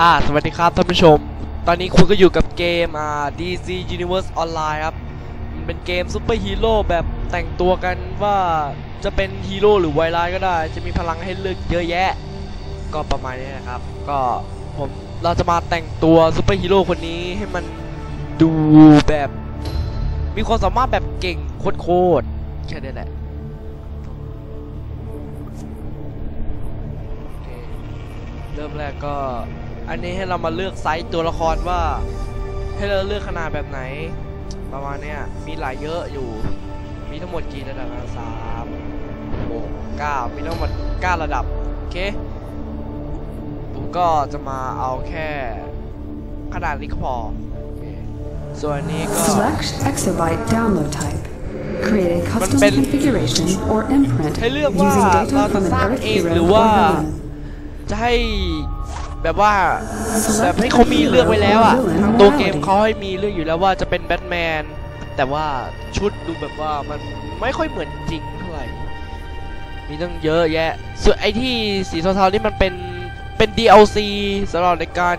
อ่าสวัสดีครับท่านผู้ชม ตอนนี้คุณก็อยู่กับเกมอ่า DC Universe Online ครับ มันเป็นเกมซูเปอร์ฮีโร่แบบแต่งตัวกันว่าจะเป็นฮีโร่หรือไวร้ายก็ได้ จะมีพลังให้เลือกเยอะแยะ ก็ประมาณนี้นะครับ ก็ผมเราจะมาแต่งตัวซูเปอร์ฮีโร่คนนี้ให้มันดูแบบ มีความสามารถแบบเก่งโคตรๆแค่นี้แหละเริ่มแรกก็ อันนี้ให้เรามาเลือกไซส์ตัวละครว่า ให้เราเลือกขนาดแบบไหน ประมาณเนี้ยมีหลายเยอะอยู่ มีทั้งหมดกี่ระดับนะสามหกเก้ามีทั้งหมดเก้าระดับโอเคผมก็จะมาเอาแค่ขนาดนี้ก็พอโอเคส่วนอันนี้ก็ Select exabyte download type. Create a custom เป็น- configuration or imprint ให้เลือกว่า using เรา data จะ from สร้าง an Earth เอง hero หรือ or ว่า villain. จะให้ แบบว่าแบบให้เขามีเลือกไว้แล้วอะตัวเกมเขาให้มีเลือกอยู่แล้วว่าจะเป็นแบทแมนแต่ว่าชุดดูแบบว่ามันไม่ค่อยเหมือนจริงเท่าไหร่มีตั้งเยอะแยะ ส่วนไอที่สีเทาๆนี่มันเป็นเป็น DLC สำหรับในการ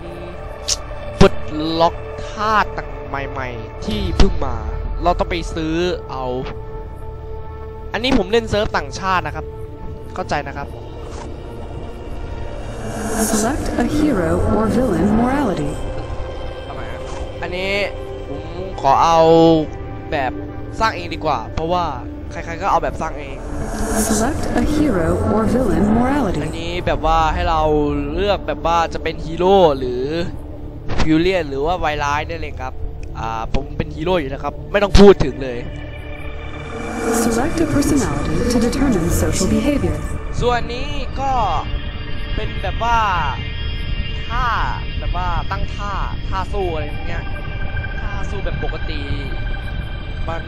ปลดล็อกธาตุต่างใหม่ๆ ที่เพิ่งมา เราต้องไปซื้อเอา อันนี้ผมเล่นเซิร์ฟต่างชาตินะครับ เข้าใจนะครับ Select a hero or villain morality. ทำไมอะอันนี้ผมขอเอาแบบสร้างเองดีกว่า เพราะว่าใครๆก็เอาแบบสร้างเอง Select a hero or villain อัน morality. นี้แบบว่าให้เราเลือกแบบว่าจะเป็นฮีโร่หรือฟิวเลียนหรือว่าไวร้ายนั่นเองครับ อ่าผมเป็นฮีโร่อยู่นะครับ ไม่ต้องพูดถึงเลย Select a personality to determine social behavior. ส่วนนี้ก็ เป็นแบบว่าท่าแบบว่าตั้งท่าท่าสู้อะไรอย่างเงี้ยท่าสู้แบบปกติ มัน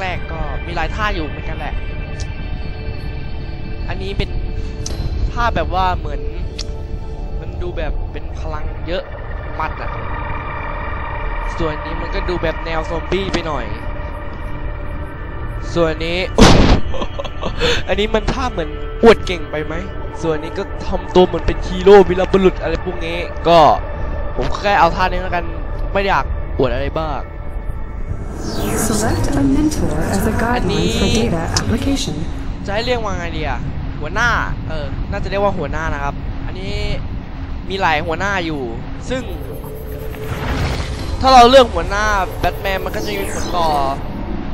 แรก ๆ ก็มีหลายท่าอยู่เหมือนกันแหละ อันนี้เป็นท่าแบบว่าเหมือน มันดูแบบเป็นพลังเยอะมัดอะส่วนนี้มันก็ดูแบบแนวซอมบี้ไปหน่อย ส่วนนี้ อันนี้มันท่าเหมือนอวดเก่งไปไหม ส่วนนี้ก็ทำตัวเหมือนเป็นฮีโร่วิลบุรุษอะไรพวกนี้ ก็ผมแค่เอาท่านี้แล้วกันไม่อยากอวดอะไรบ้าง Select a mentor as a guideline for data application. จะให้เรียกว่าไงดีอะหัวหน้า เออ น่าจะเรียกว่าหัวหน้านะครับ อันนี้มีหลายหัวหน้าอยู่ ซึ่ง ถ้าเราเลือกหัวหน้าแบทแมนมันก็จะมีผลต่อ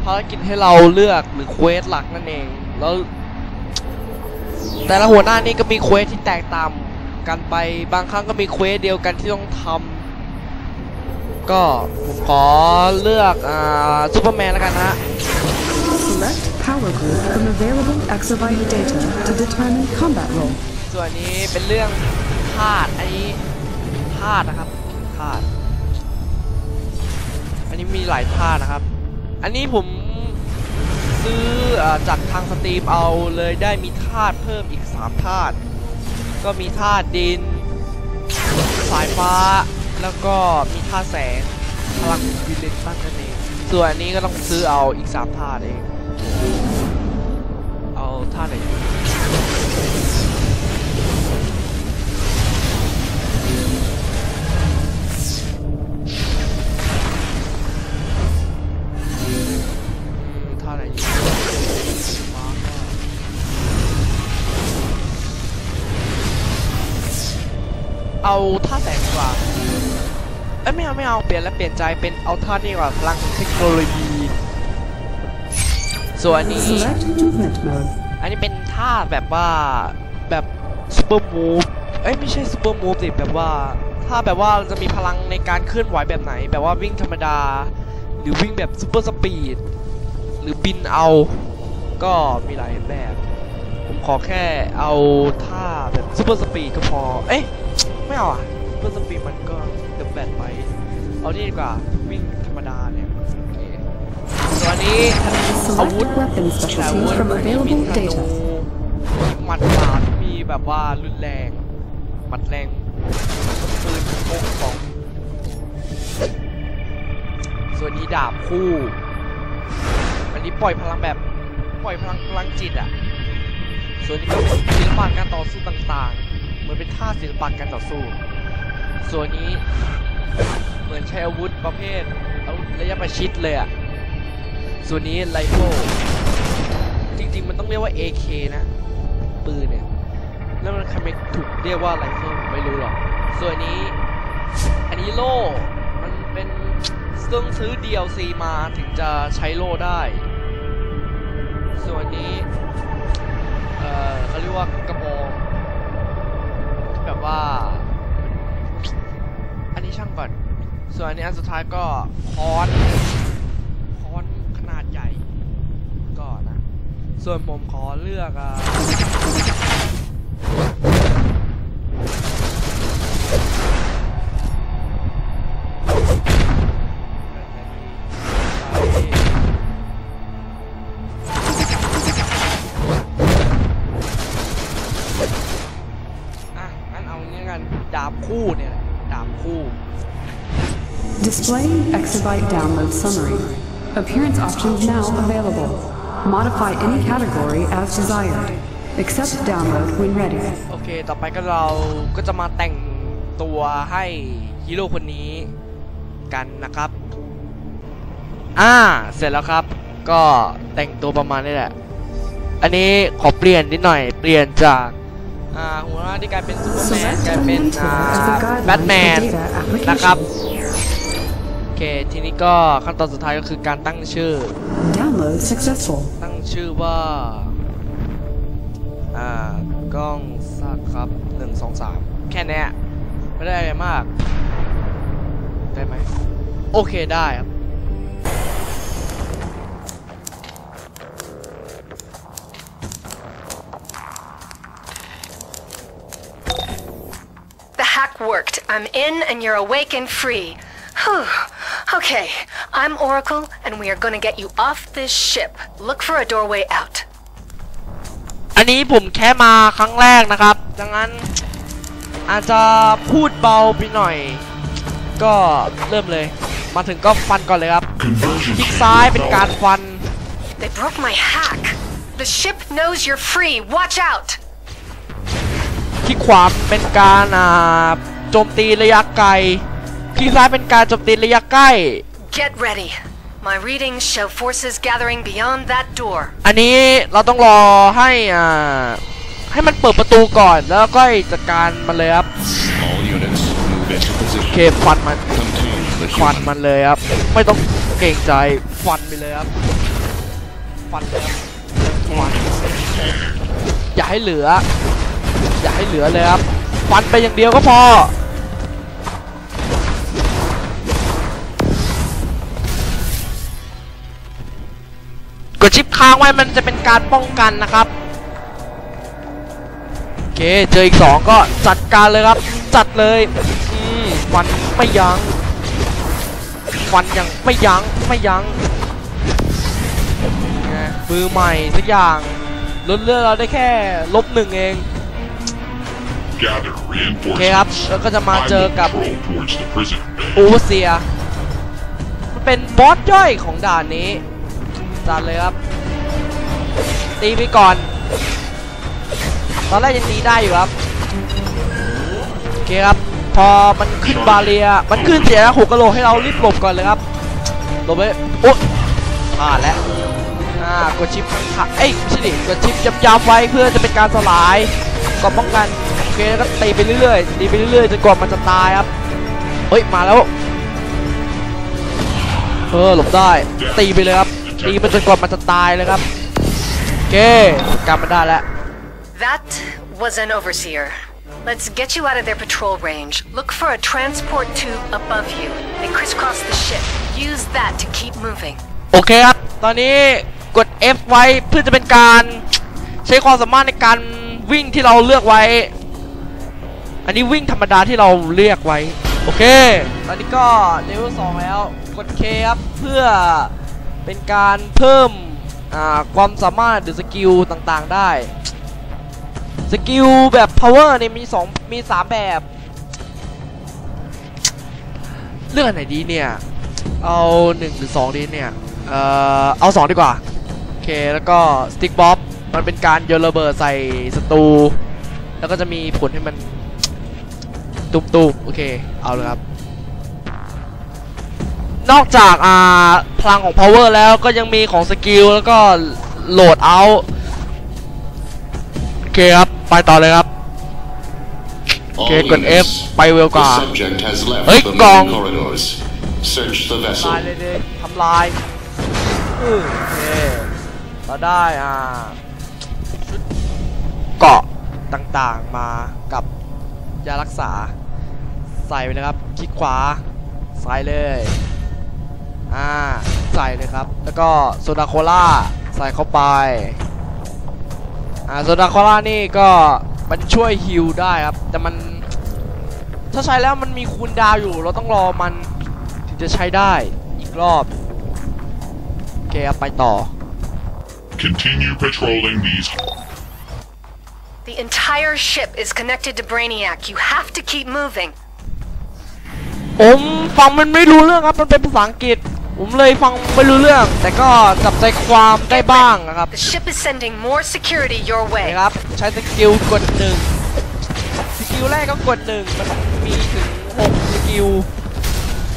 ภารกิจให้เราเลือกหรือเควสหลักนั่นเอง แล้ว แต่ละหัวหน้านี่ก็มีเควสที่แตกต่างกันไปบางครั้งก็มีเควสเดียวกันที่ต้องทำก็ผมขอเลือกอ่าซูเปอร์แมนแล้วกันนะฮะ Select power group from available exabyte data to determine combat role. ส่วนนี้เป็นเรื่องธาตุอันนี้ธาตุนะครับธาตุอันนี้มีหลายธาตุนะครับ อันนี้ผม ซื้ออจากทางสตรีมเอาเลยได้มีธาตุเพิ่มอีก 3ธาตุก็มีธาตุดิน สายฟ้า แล้วก็มีธาตุแสงพลังวิเลนตันนั่นเองส่วนนนี้ก็ต้องซื้อเอาอีก 3ธาตุเอง เอาธาตุไหน เอ้ยไม่เอาเปลี่ยนแล้วเปลี่ยนใจเป็นเอาท่านี่กว่าพลังเทคโนโลยี ส่วนอันนี้ อันนี้เป็นท่าแบบว่าแบบซูเปอร์มูฟเอ้ยไม่ใช่ซูเปอร์มูฟสิแบบว่าถ้าแบบว่าจะมีพลังในการเคลื่อนไหวแบบไหน แบบว่าวิ่งธรรมดา หรือวิ่งแบบซูเปอร์สปีดหรือบินเอา ก็มีหลายแบบ ผมขอแค่เอาท่าแบบซูเปอร์สปีดก็พอ เอ๊ะไม่เอาอะซูเปอร์สปีดมันก็เดบแบดไป เอานี่ดีกว่าวิ่งธรรมดาเนี่ยโอเคส่วนอันนี้อาวุธ Select weapon มีหลายอาวุธ specialties from มี available ธนู data. มีหมัดดาบมีแบบว่ารุนแรงหมัดแรงปืนพกของส่วนนี้ดาบคู่อันนี้ปล่อยพลังแบบปล่อยพลังพลังจิตอะส่วนนี้ก็เป็นศิลปะการต่อสู้ต่างๆ เหมือนเป็นท่าศิลปะการต่อสู้ ส่วนนี้ เหมือนใช้อาวุธประเภทอาวุธระยะประชิดเลยอะส่วนนี้ไรเฟิลจริงๆ มันต้องเรียกว่า AK นะ ปืนเนี่ย แล้วมันทำไมถูกเรียกว่าไรเฟิลไม่รู้หรอก ส่วนนี้ อันนี้โล่ มันเป็นต้องซื้อ DLC มาถึงจะใช้โล่ได้ ส่วนนี้ เอ่อเขาเรียกว่ากระบองแบบว่า อันนี้ช่างก่อน ส่วนอันนี้อันสุดท้ายก็ค้อนค้อนขนาดใหญ่ก็นะ ส่วนผมขอเลือกอะอะงั้นเอางี้กันดาบคู่เนี่ยแหละดาบคู่ Display Exabyte download summary. Appearance options now available. Modify any category as desired. Accept download when ready. โอเค ต่อไปก็เราก็จะมาแต่งตัวให้ฮีโร่คนนี้กันนะครับ อ่า เสร็จแล้วครับ ก็แต่งตัวประมาณนี้แหละ อันนี้ขอเปลี่ยนนิดหน่อย เปลี่ยนจากอ่าหัวหน้าที่กลายเป็นซูเปอร์แมน Select กลายเป็น and อ่า enter as the แบทแม guideline น for data นะครับ application. โอ เค ทีนี้ก็ขั้นตอนสุดท้ายก็คือการตั้งชื่อ Download successful. ตั้งชื่อว่า อ่ากล้องซักครับหนึ่งสองสามแค่เนี้ยไม่ได้อะไรมาก ได้ไหม โอเคได้ครับ The hack worked. I'm in and you're awake and free. Whew. Okay, I'm Oracle and we are gonna get you off this ship. Look for a doorway out. อันนี้ผมแค่มาครั้งแรกนะครับ ดังนั้นอาจจะพูดเบาไปหน่อย ก็เริ่มเลย มาถึงก็ฟันก่อนเลยครับ Conversion คลิกซ้ายเป็นการฟัน They broke my hack. The ship knows you're free. Watch out. คลิกขวาเป็นการอ่าโจมตีระยะไกล คลิกซ้ายเป็นการโจมตีระยะใกล้ Get ready. My readings show forces gathering beyond that door. อันนี้เราต้องรอให้อ่าให้มันเปิดประตูก่อนแล้วก็จัดการมันเลยครับ All units move into โอ position. เคฟันมัน Contain the ฟัน human. มันเลยครับ ไม่ต้องเกรงใจฟันไปเลยครับฟันเลยครับฟันอย่าให้เหลือ อย่าให้เหลือเลยครับฟันไปอย่างเดียวก็พอ ดชิปค้างไว้มันจะเป็นการป้องกันนะครับโอเคเจออีกสองก็จัดการเลยครับ จัดเลยอืมฟันไม่ยัง้งฟันยังไม่ยัง้งไม่ยัง้งไงมือใหม่สักอย่างลดเลือดเราได้แค่ลบหนึ่งเอง Gather โอเคครับ reinforcements. แล้วก็จะมา I เจอ will กับ patrol towards the prison bay. โอเวอร์เซียมันเป็นบอสย่อยของด่านนี้ จัดเลยครับ ตีไปก่อน ตอนแรกยังตีได้อยู่ครับ โอเคครับ พอมันขึ้นบาเรีย มันขึ้นเสียหกกะโหลให้เรารีบหลบก่อนเลยครับ หลบไปโอ๊ะพลาดแล้วอ่ากดชิปข้างๆเอ้ยไม่ใช่ดิกดชิปย้ำๆไว้เพื่อจะเป็นการสลายก่อนป้องกันโอเคแล้วก็ตีไปเรื่อยๆตีไปเรื่อยๆจนกว่ามันจะตายครับเฮ้ยมาแล้วเออหลบได้ตีไปเลยครับ ตีมันจนกว่ามันจะตายเลยครับโอเคจัดการมันได้แล้ว That was an overseer. Let's get you out of their patrol range. Look for a transport tube above you. They crisscross the ship. Use that to keep moving. โอเคครับ ตอนนี้กด F ไว้เพื่อจะเป็นการใช้ความสามารถในการวิ่งที่เราเลือกไว้ อันนี้วิ่งธรรมดาที่เราเลือกไว้ โอเค ตอนนี้ก็เลเวล2แล้ว กด K ครับเพื่อ เป็นการเพิ่มความสามารถหรือสกิลต่างๆได้สกิลแบบ power เนี่ยมี2มี 3 แบบ เลือกอันไหนดีเนี่ย เอา1หรือ2ดีเนี่ยเอ่อเอา 2 ดีกว่า โอเค แล้วก็สติ๊กบ๊อบมันเป็นการโยนระเบิดใส่ศัตรูแล้วก็จะมีผลให้มันตุบๆโอเค เอาเลยครับ นอกจากอ่าพลังของ power แล้วก็ยังมีของสกิลแล้วก็โหลดเอาโอเคครับ ไปต่อเลยครับ All Okay, good units. F, by will The go. subject has left Hey, the gong. main corridors. Search the ทำ vessel. ลายเลยดิทำลายอือโอเคเราได้อ่าชุดเกาะต่างๆมากับยารักษา ใส่ไปเลยครับ คลิกขวาใส่เลย อ่าใส่เลยครับ แล้วก็โซดาโคล่าใส่เข้าไปอ่าโซดาโคล่านี่ก็มันช่วยฮิลได้ครับ แต่มันถ้าใช้แล้วมันมีคูลดาวน์อยู่ เราต้องรอมันถึงจะใช้ได้อีกรอบโอเคครับไปต่อ Continue patrolling these. The entire ship is connected to Brainiac. You have to keep moving. ผมฟังมันไม่รู้เรื่องครับ มันเป็นภาษาอังกฤษ ผมเลยฟังไม่รู้เรื่อง แต่ก็จับใจความได้บ้างนะครับ The ship is sending more security your นี่ way. ครับ ใช้สกิลกดหนึ่งสกิลแรกก็กดหนึ่งมันมีถึง6สกิล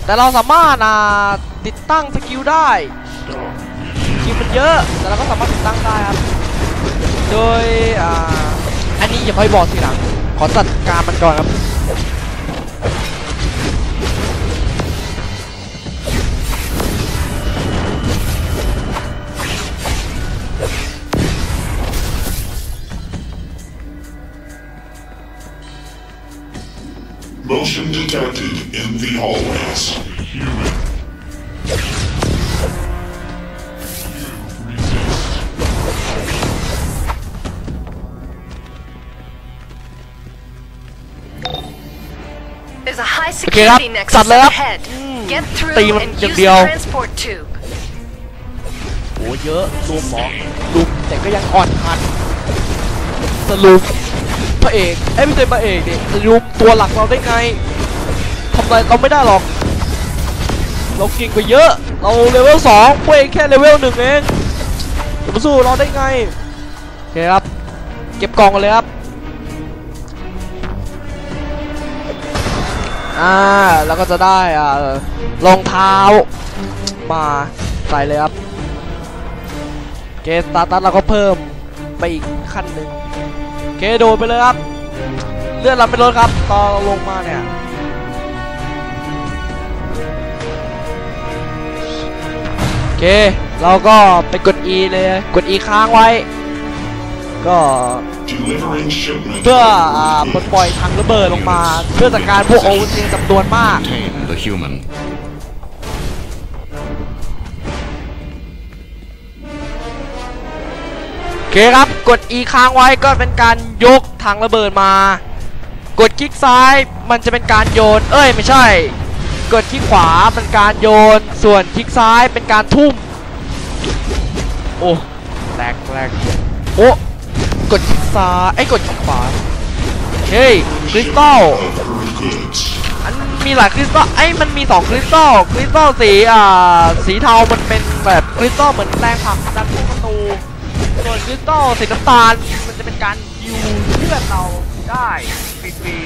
แต่เราสามารถอ่าติดตั้งสกิลได้สกิลมันเยอะ แต่เราก็สามารถติดตั้งได้ครับ โดยอ่าอันนี้อย่าค่อยบอกทีหลัง ขอจัดการมันก่อนครับ Motion detected in the hallways. Human. There's a high Okay, up. security nexus Stop up there. ahead. Get throughตีมัน and อย่าง use เดียว the transport tube. โอ้เยอะรวมหมอลุมแต่ก็ยังอ่อนหัดสรุป พระเอกเอ้ยไม่ใช่พระเอกดิสรุปตัวหลักเราได้ไงทำอะไรเราไม่ได้หรอก เราเก่งกว่าเยอะ เราเลเวลสองพวกเองแค่เลเวลหนึ่งเองมาสู้เราได้ไงโอเคครับ เก็บกล่องกันเลยครับอ่าแล้วก็จะได้อ่ารองเท้ามาใส่เลยครับเกสตาตัสเราก็เพิ่มไปอีกขั้นหนึ่ง เกโดดไปเลยครับ เลื่อนเราไม่ลดครับตอนลงมาเนี่ยโอเค เราก็ไปกด E เลยกด E ค้างไว้ ก็เพื่อปลดปล่อยถังระเบิดลงมา เพื่อจัดการพวกโอเวอร์ซีจำนวนมาก เคครับกด E ค้างไว้ก็เป็นการยกถังระเบิดมา กดคลิกซ้ายมันจะเป็นการโยน เอ้ยไม่ใช่ กดคลิกขวาเป็นการโยน ส่วนคลิกซ้ายเป็นการทุ่ม โอ้แหลกแหลกโอ้กดคลิกซ้ายไอ้กดคลิกขวาเฮ้ยคริสตัลอันมีหลายคริสตัลไอ้มันมีสองคริสตัลคริสตัลสีอ่าสีเทามันเป็นแบบคริสตัลเหมือนแรงผลักดันทุกประตู ส่วนคริสตัลสีน้ำตาลมันจะเป็นการยูเลือดเราได้ฟรีๆ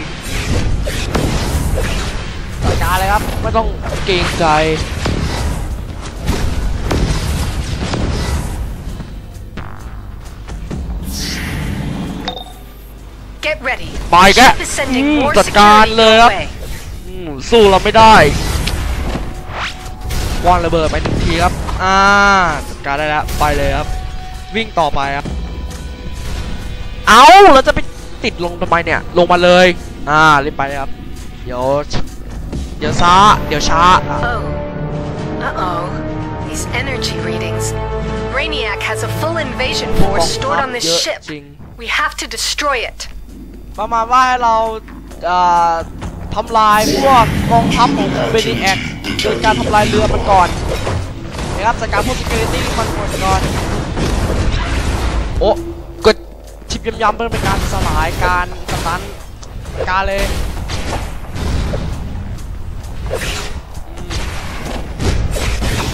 จัดการเลยครับ ไม่ต้องเกรงใจ Get ready. ไป The แก ship is sending อืม more จัดการ security เลย your ครับ way. อืมสู้เราไม่ได้วางระเบิดไปหนึ่งทีครับ อ่าจัดการได้แล้ว ไปเลยครับ วิ่งต่อไปครับเอาเราจะไปติดลงทำไมเนี่ย ลงมาเลย อ่ารีบไปเลยครับ เดี๋ยว เดี๋ยวช้า เดี๋ยวช้าอะ Oh. Uh-oh. These energy readings. Brainiac has a full invasion force stored on this เยอะ ship. จริง We have to destroy it. ประมาณว่าให้เราเอ่อทำลายพวกกองทัพของเบนิแอกโดยการทำลายเรือมันก่อนนะครับจัดการพวก security มันก่อนก่อนโอ้กดชิปย้ำๆเพื่อเป็นการสลายการสตันการเลย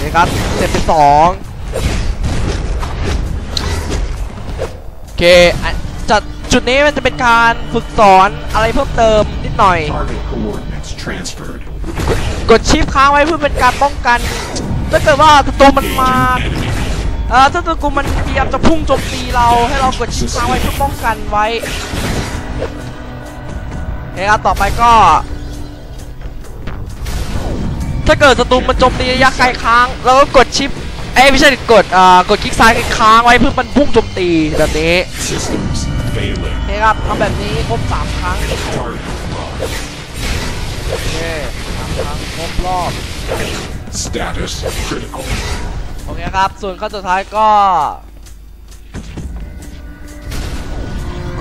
นี่ครับเสร็จไปสองโอเคจัดจุดนี้มันจะเป็นการฝึกสอนอะไรเพิ่มเติมนิดหน่อย กดชิปค้างไว้เพื่อเป็นการป้องกันถ้าเกิดว่าศัตรูมันมา เออถ้าศัตรูมันพยายามจะพุ่งโจมตีเราให้เรากดชิปค้างไว้เพื่อป้องกันไว้เฮ้ยครับต่อไปก็ ถ้าเกิดศัตรูมันโจมตีระยะไกลค้างเราก็กดชิปเอ้ไม่ใช่กดอ่ากดคลิกซ้ายค้างไว้เพื่อมันพุ่งโจมตีแบบนี้ Systems failing. โอเคครับทำแบบนี้ครบสามครั้งโอเคสามครั้งครบรอบ Status critical. โอเคครับ ส่วนขั้นสุดท้ายก็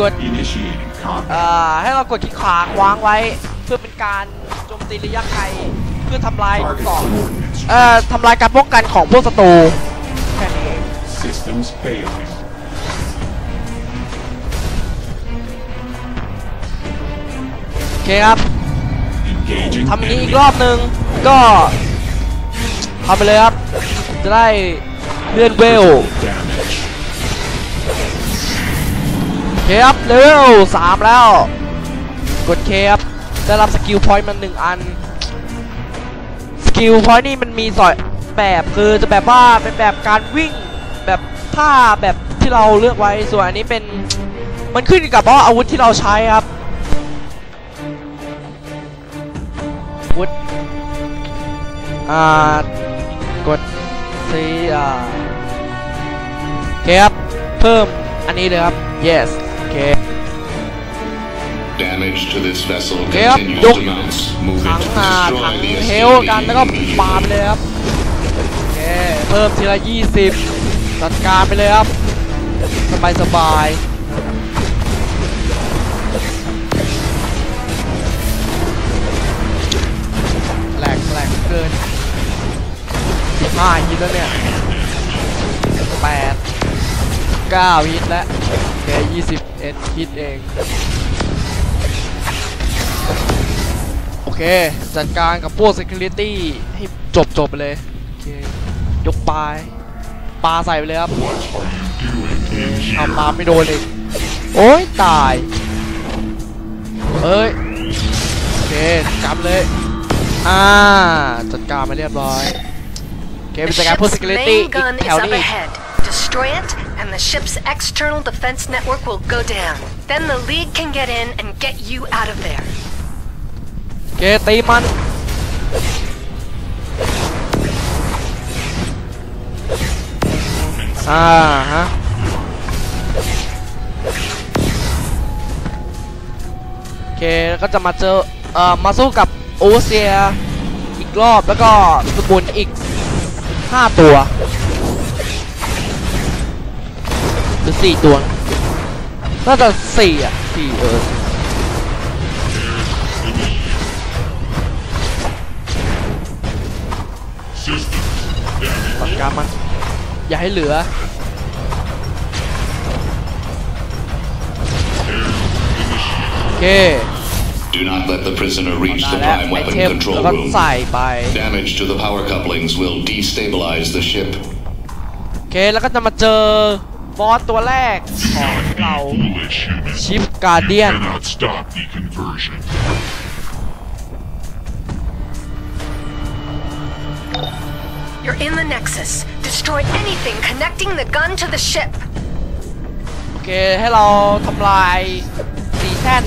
กด Initiating combat. เอ่อให้เรากดคลิกขวาวางไว้ เพื่อเป็นการโจมตีระยะไกลเพื่อทำลาย Target เกราะ coordinates. เอ่อทำลายการป้องกันของพวกศัตรูแค่นี้เอง Systems failing. โอเคครับ Engaging ทำอย่างนี้ enemy. อีกรอบหนึ่งก็ทำไปเลยครับ จะได้เลื่อนเวลเคครับเลเวลสามแล้ว กดเคครับได้รับสกิลพอยต์มาหนึ่งอัน สกิลพอยต์นี่มันมีสอยแบบคือจะแบบว่าเป็นแบบการวิ่งแบบท่าแบบที่เราเลือกไว้ส่วนอันนี้เป็นมันขึ้นกับว่าอาวุธที่เราใช้ครับอาวุธอ่ากด ซีอ่าโอเคครับ เพิ่มอันนี้เลยครับ yes โอเค Damage to this vessel Okay, up, continues yup. to mount. Move ถัง it to อ่า destroy ถัง the เฮลกันแล้วก็ escaping ปาไปเลยครับโอเคเพิ่มทีละ 20 จัดการไปเลยครับ สบายสบาย 15ฮิตแล้วเนี่ย8 9ฮิตแล้วโอเค21ฮิตเอง โอเค จัดการกับพวก security ให้จบจบไปเลย โอเค ยกปลายปลาใส่ไปเลยครับเอาปลาไม่โดนเลย โอ้ยตายเอ้ย โอเค กลับเลย อ่า จัดการมาเรียบร้อย โอเค The ไปจัดการพวก ship's security main อีก gun แถ is ว up นี้อีก ahead. Destroy it, and the ship's external defense network will go down. Then the League can get in and get you out of there. โอเคตีมันอ่าฮะโอเคแล้วก็จะมาเจอเอ่อมาสู้กับโอเวอร์เซียอีกรอบแล้วก็สมุนอีก 5ตัวหรือ4ตัวนะน่าจะ4อะ4เออจัดการมัน อย่าให้เหลือโอเค Do not let the prisoner reach มา the แล้ว prime ไอ weapon เทม control แล้วก็ room. ใส่ไป Damage to the power couplings will destabilize the ship. โอเค แล้วก็จะมาเจอบอสตัวแรกของเรา Foolish humans ชิปการเดียน cannot stop the conversion. You're in the Nexus. Destroy anything connecting the gun to the ship. โอเค ให้เราทำลายสีแท่น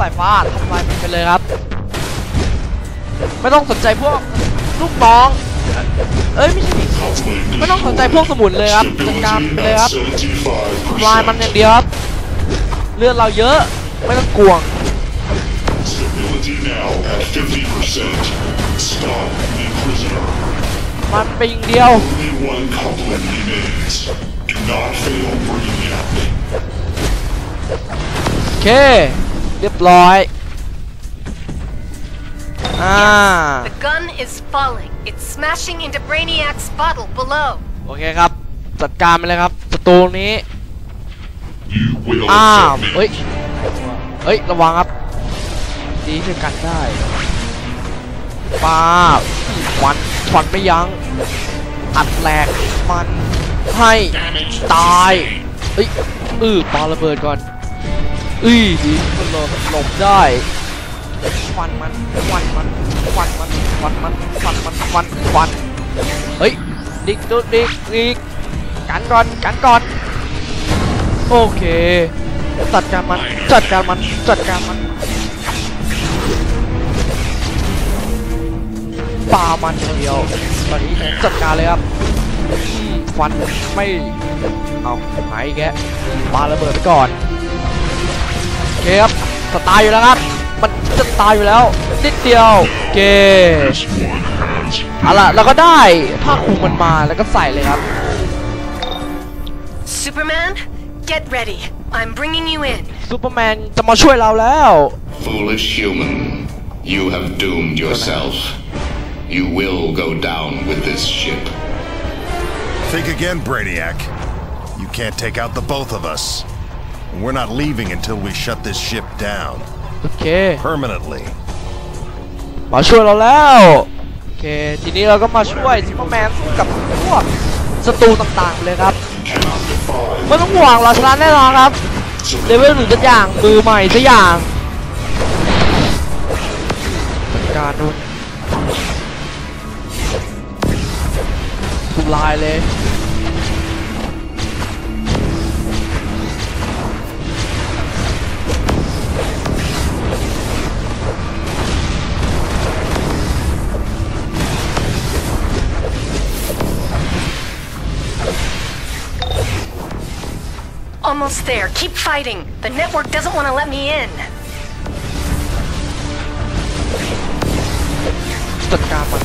สายฟ้าทำลายมันไปเลยครับ ไม่ต้องสนใจพวกลูกน้อง เอ้ยไม่ใช่ไม่ต้องสนใจพวกสมุนเลยครับจัดการไปเลยครับทำลายมันอย่างเดียวครับ เลือดเราเยอะไม่ต้องกลัวงมันไปอย่างเดียว โอเค รียบร้อยอ่า The gun is falling. It's smashing into Brainiac's bottle below. โอเคครับ จัดการไปเลยครับศัตรูนี้ You will อ้าว submit. เฮ้ยเฮ้ย ระวังครับ ดีช่วยกันได้ป้าบฟันฟันไม่ยัง้งอัดแหลกมันให้ตายเอ้ยอือปาระเบิดก่อน อือดีมันหลบหลบได้ฟันมันฟันมันฟันมันฟันมันฟันมันฟันฟันเฮ้ยดิกดูดิกดิกกันก่อนกันก่อนโอเคจัดการมันจัดการมันจัดการมันปามันเดียวตอนนี้จัดการเลยครับฟันไม่เอาหายแกปาระเบิดไปก่อน เคครับจะตายอยู่แล้วครับ มันจะตายอยู่แล้วนิดเดียวโอเค This one has เอาล่ะเราก็ได้ผ้าคลุมมันมาแล้วก็ใส่เลยครับ Superman, get ready. I'm bringing you in. ซูเปอร์แมนจะมาช่วยเราแล้ว Foolish human, you have doomed yourself. You will go down with this ship. Think again, Brainiac. You can't take out the both of us. And we're not leaving until we shut this ship down. โอเค Permanently. มาช่วยเราแล้วโอเคทีนี้เราก็มาช่วยซูเปอร์แมนสู้กับพวกศัตรูต่างๆเลยครับ cannot defy ไม่ต้องห่วงเราชนะแน่นอนครับเลเวลหนึ่งสักอย่างมือใหม่สักอย่างจัดการดูทุลายเลย Almost there. Keep fighting. The network doesn't want to let me in. จัดการมัน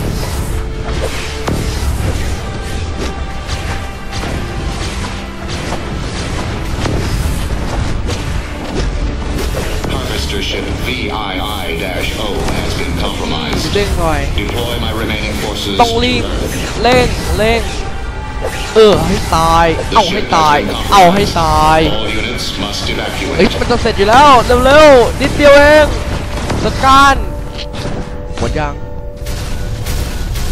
Harvester ship VII-O has been compromised. เร่งหน่อย Deploy my remaining forces ต้องรีบ to Earth. เร่งเร่งเออให้ตายเอาให้ตาย เอาให้ตาย All units must เฮ้ย evacuate. มันจะเสร็จอยู่แล้วเร็วๆนิดเดียวเองจัดการหมดยัง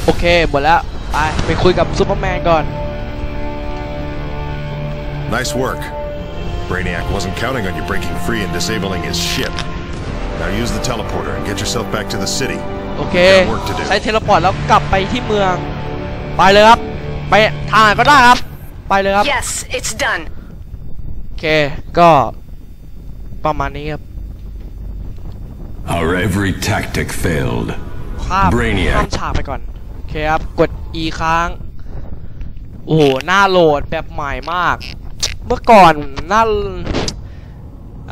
โอเคหมดแล้วไปไปคุยกับซูเปอร์แมนก่อน Nice work. Brainiac wasn't counting on you breaking free and disabling his ship. Now use the teleporter and get yourself back to the city. โอเค Got work to do. ใช้เทเลพอร์ตแล้วกลับไปที่เมือง ไปเลยครับ ไปทางไหนก็ได้ครับ ไปเลยครับ Yes, it's done. โอเค ก็ประมาณนี้ครับ Our every tactic failed. ข้าม Brainiac ข้ามฉากไปก่อน โอเคครับ กด E ค้าง โอ้โห หน้าโหลดแบบใหม่มาก เมื่อก่อนหน้า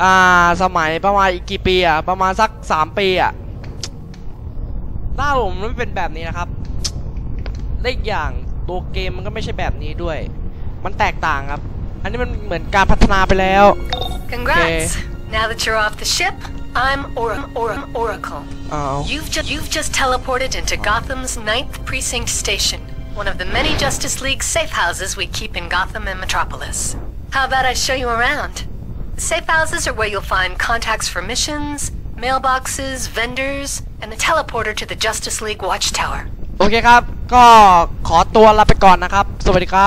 อ่า สมัยประมาณอีกกี่ปีอะประมาณสักสามปีอะหน้าโหลดมันไม่เป็นแบบนี้นะครับและอีกอย่าง ตัวเกมมันก็ไม่ใช่แบบนี้ด้วย มันแตกต่างครับ อันนี้มันเหมือนการพัฒนาไปแล้ว Congrats. Now that you're off the ship, I'm or or Oracle. อ้าว You've just you've just teleported into Gotham's Ninth Precinct Station, one of the many Justice League safe houses we keep in Gotham and Metropolis. How about I show you around? The safe houses are where you'll find contacts for missions, mailboxes, vendors, and the teleporter to the Justice League Watchtower. โอเคครับ ก็ขอตัวลาไปก่อนนะครับ สวัสดีครับ